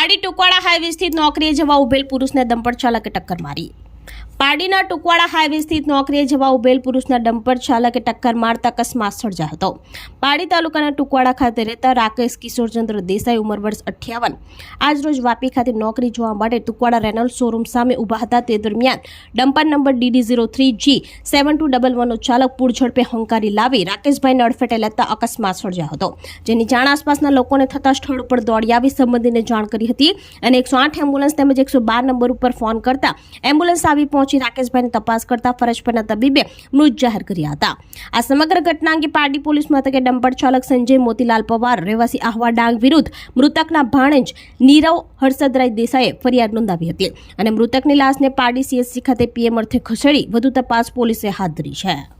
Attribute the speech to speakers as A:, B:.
A: પાડી ટુકવાડા હાઈવે સ્થિત નોકરીએ જવા ઉભેલ પુરુષને ડમ્પર ચાલકે ટક્કર મારી. પાડીના ટુકવાડા હાઈવે સ્થિત નોકરીએ જવા ઉભેલ પુરુષના ડમ્પર ચાલકે ટક્કર મારતા અકસ્માત સર્જાયો હતો. પાડી તાલુકાના ટુકવાડા ખાતે રહેતા રાકેશ કિશોરચંદ્ર દેસાઈ ઉંમર વર્ષ અઠ્યાવન આજરોજ વાપી ખાતે નોકરી જોવા માટે ટુકવાડા રેનોલ્ડ શોરૂમ સામે ઊભા હતા. તે દરમિયાન dumper number DD zero three G seven two double વનનો ચાલક પૂર ઝડપે હંકારી લાવી રાકેશભાઈને અડફેટે લેતા અકસ્માત સર્જાયો હતો. જેની જાણ આસપાસના લોકોને થતા સ્થળ ઉપર દોડી આવી સંબંધીને જાણ કરી હતી અને એકસો આઠ એમ્બ્યુલન્સ તેમજ એકસો બાર નંબર ઉપર ફોન કરતા એમ્બ્યુલન્સ આવી પહોંચી રાકેશભાઈની તપાસ કરતા ફરજ તબીબે મૃત જાહેર કર્યા હતા. આ સમગ્ર ઘટના અંગે પારડી પોલીસ મથકે ડમ્પર ચાલક સંજય મોતીલાલ પવાર, રહેવાસી આહવા ડાંગ વિરુદ્ધ મૃતકના ભાણેજ નીરવ હર્ષદરાય દેસાઈએ ફરિયાદ નોંધાવી હતી. અને મૃતકની લાશને પારડી સીએસસી ખાતે પીએમ અર્થે ખસેડી વધુ તપાસ પોલીસે હાથ ધરી છે.